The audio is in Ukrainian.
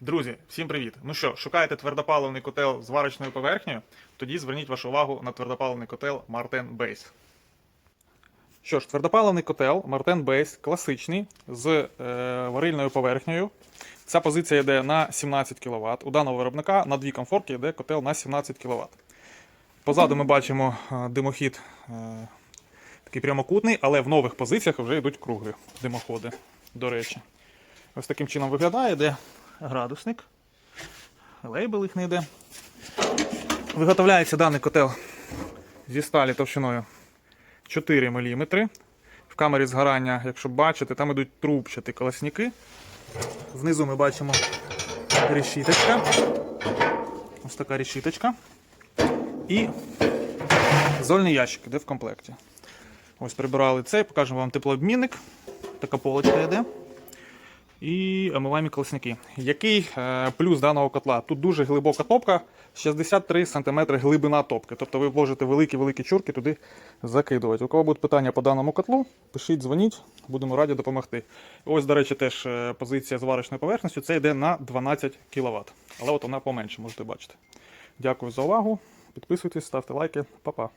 Друзі, всім привіт! Ну що, шукаєте твердопаливний котел з варочною поверхнею? Тоді зверніть вашу увагу на твердопаливний котел Marten Base. Що ж, твердопаливний котел Marten Base класичний з е, варильною поверхнею. Ця позиція йде на 17 кВт. У даного виробника на дві комфорки йде котел на 17 кВт. Позаду ми бачимо е, димохід е, такий прямокутний, але в нових позиціях вже йдуть круглі димоходи, до речі. Ось таким чином виглядає, де градусник. Лейбл їх не йде. Виготовляється даний котел зі сталі товщиною 4 мм. В камері згорання, якщо бачите, там йдуть трубчаті колосники. Внизу ми бачимо решіточка. Ось така решіточка. І зольний ящик іде в комплекті. Ось прибирали цей, покажемо вам теплообмінник. Така полочка йде. І омиваємі колесники. Який е, плюс даного котла? Тут дуже глибока топка, 63 см глибина топки. Тобто ви можете великі-великі чурки туди закидувати. У кого будуть питання по даному котлу, пишіть, дзвоніть, будемо раді допомогти. Ось, до речі, теж е, позиція з варочною поверхністю. Це йде на 12 кВт. Але от вона поменше, можете бачити. Дякую за увагу. Підписуйтесь, ставте лайки, Па-па.